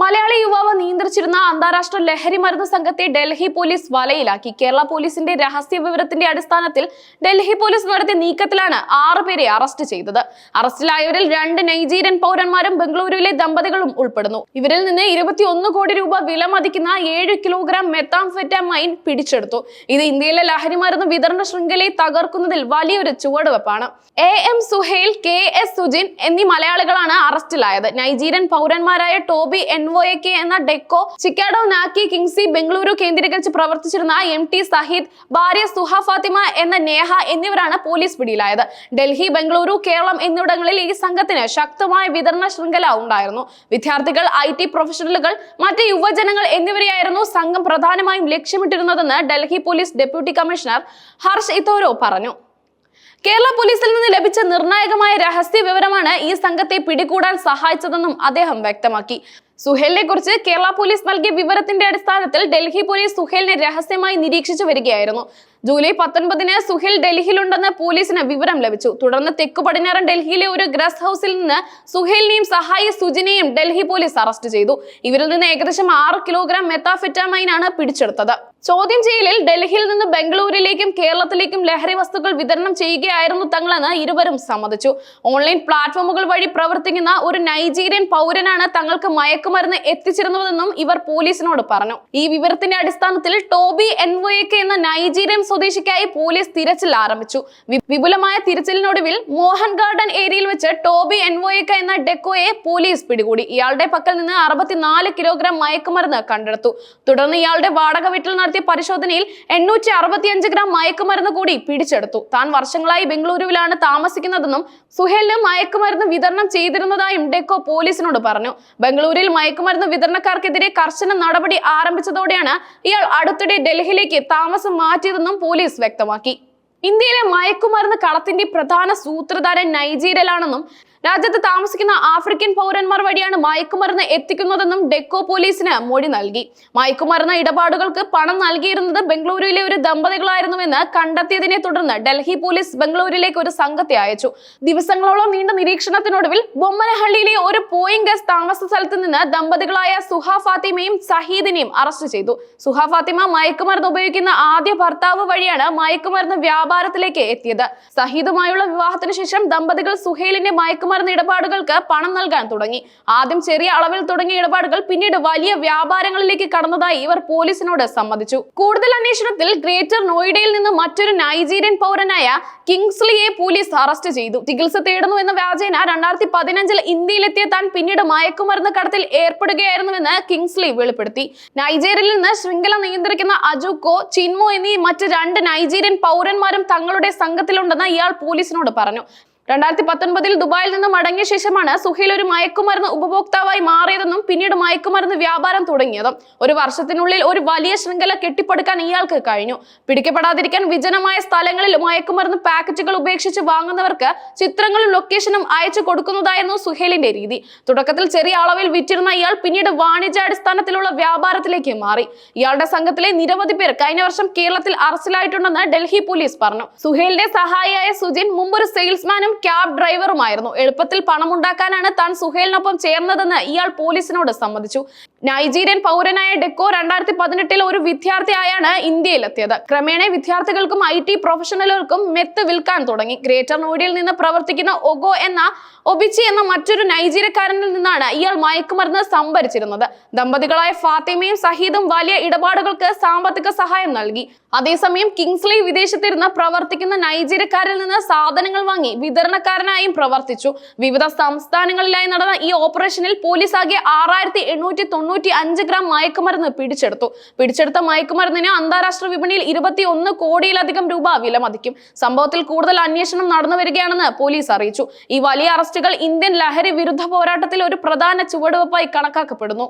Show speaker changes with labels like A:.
A: മലയാളി യുവാവ് നിയന്ത്രിച്ചിരുന്ന അന്താരാഷ്ട്ര ലഹരി മരുന്ന് സംഘത്തെ ഡൽഹി പോലീസ് വലയിലാക്കി. കേരള പോലീസിന്റെ രഹസ്യ വിവരത്തിന്റെ അടിസ്ഥാനത്തിൽ ഡൽഹി പോലീസ് നടത്തിയ നീക്കത്തിലാണ് ആറുപേരെ അറസ്റ്റ് ചെയ്തത്. അറസ്റ്റിലായവരിൽ രണ്ട് നൈജീരിയൻ പൗരന്മാരും ബംഗളൂരുവിലെ ദമ്പതികളും ഉൾപ്പെടുന്നു. ഇവരിൽ നിന്ന് ഇരുപത്തിയൊന്ന് കോടി രൂപ വില മതിക്കുന്ന ഏഴ് കിലോഗ്രാം മെത്താംഫെറ്റാമൈൻ പിടിച്ചെടുത്തു. ഇത് ഇന്ത്യയിലെ ലഹരി മരുന്ന് വിതരണ ശൃംഖലയെ തകർക്കുന്നതിൽ വലിയൊരു ചുവടുവെപ്പാണ്. A M Suhail K S Sujin എന്നീ മലയാളികളാണ് അറസ്റ്റിലായത്. നൈജീരിയൻ പൗരന്മാരായ ടോബി എൻവോയക്കെ എന്ന ഡെക്കോ ചിക്കാഡോ നാക്കി കിങ്സി ബംഗളൂരു കേന്ദ്രീകരിച്ച് പ്രവർത്തിച്ചിരുന്ന എം ടി സഹീദ് ഭാര്യ സുഹ ഫാത്തിമ എന്ന നേഹ എന്നിവരാണ് പോലീസ് പിടിയിലായത്. ഡൽഹി ബംഗളൂരു കേരളം എന്നിവിടങ്ങളിൽ ഈ സംഘത്തിന് ശക്തമായ വിതരണ ശൃംഖല ഉണ്ടായിരുന്നു. വിദ്യാർത്ഥികൾ ഐ ടി പ്രൊഫഷണലുകൾ മറ്റ് യുവജനങ്ങൾ എന്നിവരെയായിരുന്നു സംഘം പ്രധാനമായും ലക്ഷ്യമിട്ടിരുന്നതെന്ന് Delhi police deputy commissioner Harsh Indora പറഞ്ഞു. കേരള പോലീസിൽ നിന്ന് ലഭിച്ച നിർണായകമായ രഹസ്യ വിവരമാണ് ഈ സംഘത്തെ പിടികൂടാൻ സഹായിച്ചതെന്നും അദ്ദേഹം വ്യക്തമാക്കി. സുഹേലിനെ കുറിച്ച് കേരള പോലീസ് നൽകിയ വിവരത്തിന്റെ അടിസ്ഥാനത്തിൽ ഡൽഹി പോലീസ് സുഹേലിനെ രഹസ്യമായി നിരീക്ഷിച്ചു വരികയായിരുന്നു. ജൂലൈ പത്തൊൻപതിന് സുഹേൽ ഡൽഹിയിലുണ്ടെന്ന് പോലീസിന് വിവരം ലഭിച്ചു. തുടർന്ന് തെക്കു പടിഞ്ഞാറൻ ഡൽഹിയിലെ ഒരു ഗസ്റ്റ് ഹൗസിൽ നിന്ന് സുഹേലിനെയും സഹായി സുജിനെയും ഡൽഹി പോലീസ് അറസ്റ്റ് ചെയ്തു. ഇവരിൽ നിന്ന് ഏകദേശം ആറ് കിലോഗ്രാം മെത്താഫെറ്റാമൈൻ ആണ് പിടിച്ചെടുത്തത്. ചോദ്യം ചെയ്യലിൽ ഡൽഹിയിൽ നിന്ന് ബംഗളൂരിലേക്കും കേരളത്തിലേക്കും ലഹരി വസ്തുക്കൾ വിതരണം ചെയ്യുകയായിരുന്നു തങ്ങളെന്ന് ഇരുവരും സമ്മതിച്ചു. ഓൺലൈൻ പ്ലാറ്റ്ഫോമുകൾ വഴി പ്രവർത്തിക്കുന്ന ഒരു നൈജീരിയൻ പൗരനാണ് തങ്ങൾക്ക് മയക്കുമരുന്ന് എത്തിച്ചിരുന്നതെന്നും ഇവർ പോലീസിനോട് പറഞ്ഞു. ഈ വിവരത്തിന്റെ അടിസ്ഥാനത്തിൽ ടോബി എൻവോയക്കെ എന്ന നൈജീരിയൻ സ്വദേശിക്കായി പോലീസ് തിരച്ചിൽ ആരംഭിച്ചു. വിപുലമായ തിരച്ചിലിനൊടുവിൽ മോഹൻ ഗാർഡൻ ഏരിയയിൽ വെച്ച് ടോബി എൻവോയക്ക എന്ന ഡെക്കോയെ പോലീസ് പിടികൂടി. ഇയാളുടെ പക്കൽ നിന്ന് അറുപത്തിനാല് കിലോഗ്രാം മയക്കുമരുന്ന് കണ്ടെടുത്തു. തുടർന്ന് ഇയാളുടെ വാടക വീട്ടിൽ നടത്തിയ പരിശോധനയിൽ എണ്ണൂറ്റി അറുപത്തിയഞ്ച് ഗ്രാം മയക്കുമരുന്ന് കൂടി പിടിച്ചെടുത്തു. താൻ വർഷങ്ങളായി ബംഗളൂരുവിലാണ് താമസിക്കുന്നതെന്നും സുഹേലിന് മയക്കുമരുന്ന് വിതരണം ചെയ്തിരുന്നതായും ഡെക്കോ പോലീസിനോട് പറഞ്ഞു. ബംഗളൂരിൽ മയക്കുമരുന്ന് വിതരണക്കാർക്കെതിരെ കർശന നടപടി ആരംഭിച്ചതോടെയാണ് ഇയാൾ അടുത്തിടെ ഡൽഹിയിലേക്ക് താമസം മാറ്റിയതെന്നും പോലീസ് വ്യക്തമാക്കി. ഇന്ത്യയിലെ മയക്കുമരുന്ന് കളത്തിന്റെ പ്രധാന സൂത്രധാരൻ നൈജീരിയയിലാണെന്നും രാജ്യത്ത് താമസിക്കുന്ന ആഫ്രിക്കൻ പൗരന്മാർ വഴിയാണ് മയക്കുമരുന്ന് എത്തിക്കുന്നതെന്നും ഡെക്കോ പോലീസിന് മൊഴി നൽകി. മയക്കുമരുന്ന് ഇടപാടുകൾക്ക് പണം നൽകിയിരുന്നത് ബംഗളൂരുവിലെ ഒരു ദമ്പതികളായിരുന്നുവെന്ന് കണ്ടെത്തിയതിനെ തുടർന്ന് ഡൽഹി പോലീസ് ബംഗളൂരുവിലേക്ക് ഒരു സംഘത്തെ അയച്ചു. ദിവസങ്ങളോളം നീണ്ട നിരീക്ഷണത്തിനൊടുവിൽ ബൊമ്മനഹള്ളിയിലെ ഒരു പോയിങ് ഗസ് താമസ സ്ഥലത്ത് നിന്ന് ദമ്പതികളായ സുഹ ഫാത്തിമയും സഹീദിനെയും അറസ്റ്റ് ചെയ്തു. സുഹ ഫാത്തിമ മയക്കുമരുന്ന് ഉപയോഗിക്കുന്ന ആദ്യ ഭർത്താവ് വഴിയാണ് മയക്കുമരുന്ന് വ്യാപാരത്തിലേക്ക് എത്തിയത്. സഹീദുമായുള്ള വിവാഹത്തിന് ശേഷം ദമ്പതികൾ സുഹേലിന്റെ മയക്കുമരുന്ന് ഇടപാടുകൾക്ക് പണം നൽകാൻ തുടങ്ങി. ആദ്യം ചെറിയ അളവിൽ തുടങ്ങിയ ഇടപാടുകൾ പിന്നീട് വലിയ വ്യാപാരങ്ങളിലേക്ക് കടന്നതായി ഇവർ പോലീസിനോട് സമ്മതിച്ചു. കൂടുതൽ അന്വേഷണത്തിൽ ഗ്രേറ്റർ നോയിഡയിൽ നിന്ന് മറ്റൊരു നൈജീരിയൻ പൗരനായ കിങ്സ്ലിയെ പോലീസ് അറസ്റ്റ് ചെയ്തു. ചികിത്സ തേടുന്നു എന്ന വ്യാജേന രണ്ടായിരത്തി പതിനഞ്ചിൽ ഇന്ത്യയിലെത്തിയ താൻ പിന്നീട് മയക്കുമരുന്ന് കടത്തിൽ ഏർപ്പെടുകയായിരുന്നുവെന്ന് കിങ്സ്ലി വെളിപ്പെടുത്തി. നൈജീരിയയിൽ നിന്ന് ശൃംഖല നിയന്ത്രിക്കുന്ന അജുക്കോ ചിൻമോ എന്നീ മറ്റ് രണ്ട് നൈജീരിയൻ പൗരന്മാരും തങ്ങളുടെ സംഘത്തിലുണ്ടെന്ന് ഇയാൾ പോലീസിനോട് പറഞ്ഞു. രണ്ടായിരത്തി പത്തൊൻപതിൽ ദുബായിൽ നിന്ന് മടങ്ങിയ ശേഷമാണ് സുഹേൽ ഒരു മയക്കുമരുന്ന് ഉപഭോക്താവായി മാറിയതെന്നും പിന്നീട് മയക്കുമരുന്ന് വ്യാപാരം തുടങ്ങിയതും. ഒരു വർഷത്തിനുള്ളിൽ ഒരു വലിയ ശൃംഖല കെട്ടിപ്പടുക്കാൻ ഇയാൾക്ക് കഴിഞ്ഞു. പിടിക്കപ്പെടാതിരിക്കാൻ വിജനമായ സ്ഥലങ്ങളിൽ മയക്കുമരുന്ന് പാക്കറ്റുകൾ ഉപേക്ഷിച്ച് വാങ്ങുന്നവർക്ക് ചിത്രങ്ങളും ലൊക്കേഷനും അയച്ചു കൊടുക്കുന്നതായിരുന്നു സുഹേലിന്റെ രീതി. തുടക്കത്തിൽ ചെറിയ അളവിൽ വിറ്റിരുന്ന ഇയാൾ പിന്നീട് വാണിജ്യാടിസ്ഥാനത്തിലുള്ള വ്യാപാരത്തിലേക്ക് മാറി. ഇയാളുടെ സംഘത്തിലെ നിരവധി പേർ കഴിഞ്ഞ വർഷം കേരളത്തിൽ അറസ്റ്റിലായിട്ടുണ്ടെന്ന് ഡൽഹി പോലീസ് പറഞ്ഞു. സുഹേലിന്റെ സഹായിയായ സുജിൻ മുമ്പ് ഒരു സെയിൽസ്മാനും ക്യാബ് ഡ്രൈവറുമായിരുന്നു എളുപ്പത്തിൽ പണമുണ്ടാക്കാനാണ് താൻ സുഹേലിനൊപ്പം ചേർന്നതെന്ന് ഇയാൾ പോലീസിനോട് സമ്മതിച്ചു. നൈജീരിയൻ പൗരനായ ഡെക്കോ രണ്ടായിരത്തി പതിനെട്ടിൽ ഒരു വിദ്യാർത്ഥിയായാണ് ഇന്ത്യയിലെത്തിയത്. ക്രമേണ വിദ്യാർത്ഥികൾക്കും ഐ ടി പ്രൊഫഷണലുകൾക്കും മെത്ത് വിൽക്കാൻ തുടങ്ങി. ഗ്രേറ്റർ നോയിഡയിൽ നിന്ന് പ്രവർത്തിക്കുന്ന ഒഗോ എന്ന ഒബിച്ചി എന്ന മറ്റൊരു നൈജീരിയക്കാരനിൽ നിന്നാണ് ഇയാൾ മയക്കുമരുന്ന് സംഭരിച്ചിരുന്നത്. ദമ്പതികളായ ഫാത്തിമയും സഹീദും വലിയ ഇടപാടുകൾക്ക് സാമ്പത്തിക സഹായം നൽകി. അതേസമയം കിങ്സ്ലി വിദേശത്തിരുന്ന് പ്രവർത്തിക്കുന്ന നൈജീരിയക്കാരിൽ നിന്ന് സാധനങ്ങൾ വാങ്ങി വിതരണക്കാരനായും പ്രവർത്തിച്ചു. വിവിധ സംസ്ഥാനങ്ങളിലായി നടന്ന ഈ ഓപ്പറേഷനിൽ പോലീസ് ആകെ ആറായിരത്തി എണ്ണൂറ്റി തൊണ്ണൂറ്റി അഞ്ച് ഗ്രാം മയക്കുമരുന്ന് പിടിച്ചെടുത്തു. പിടിച്ചെടുത്ത മയക്കുമരുന്നിന് അന്താരാഷ്ട്ര വിപണിയിൽ ഇരുപത്തി ഒന്ന് കോടിയിലധികം രൂപ വിലമതിക്കും. സംഭവത്തിൽ കൂടുതൽ അന്വേഷണം നടന്നു വരികയാണെന്ന് പോലീസ് അറിയിച്ചു. ഈ വലിയ അറസ്റ്റുകൾ ഇന്ത്യൻ ലഹരി വിരുദ്ധ പോരാട്ടത്തിൽ ഒരു പ്രധാന ചുവടുവെപ്പായി കണക്കാക്കപ്പെടുന്നു.